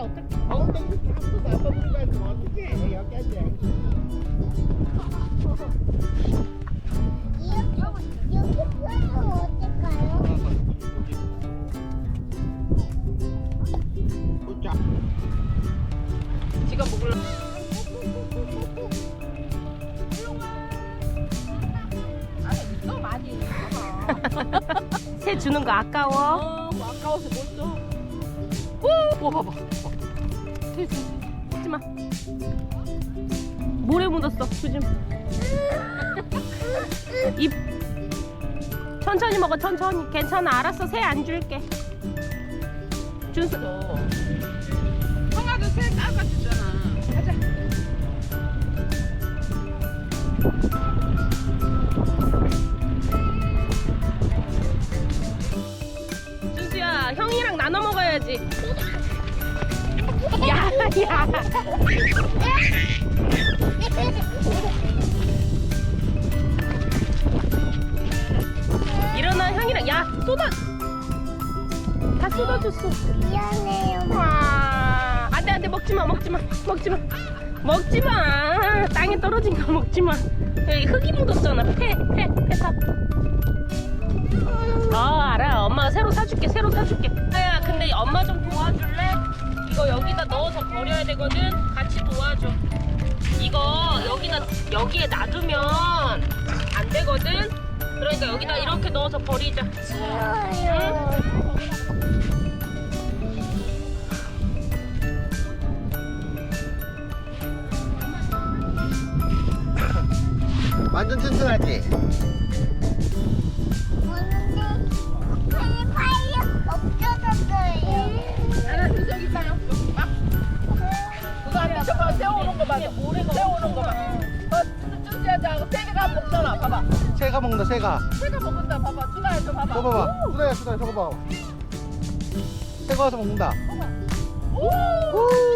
어떻게? 자꾸? 여기. 이렇게 이렇게 풀면 어떨까요? 보자. 너 많이 새 주는 거 아까워? 어, 뭐 아까워서 못 줘. 오, 오 봐봐. 새 주. 먹지 마. 모래 묻었어. 마. 입. 천천히 먹어. 천천히. 괜찮아. 알았어. 새 안 줄게. 준수. 형아도 새 깎아주잖아. 가자. 준수야, 형이랑 나눠 먹어야지. 야, 야. 일어나, 형이랑. 야, 쏟아. 다 쏟아줬어. 미안해요. 와. 안 돼, 안 돼. 먹지 마, 먹지 마. 먹지 마. 먹지 마. 땅에 떨어진 거 먹지 마. 여기 흙이 묻었잖아. 패, 패, 패탑. 아, 알아. 엄마가 새로 사줄게, 새로 사줄게. 야, 근데 엄마 좀 도와줄래? 이거 여기다 넣어서 버려야 되거든? 같이 도와줘. 이거 여기다, 여기에 놔두면 안 되거든? 그러니까 여기다 이렇게 넣어서 버리자. 완전 튼튼하지? 봐봐. 새가 먹는다, 새가. 새가 먹는다. 봐봐. 준아야 저 봐봐. 저거 봐봐. 수다야, 수다야, 저거 봐. 새가 와서 먹는다. 오! 우!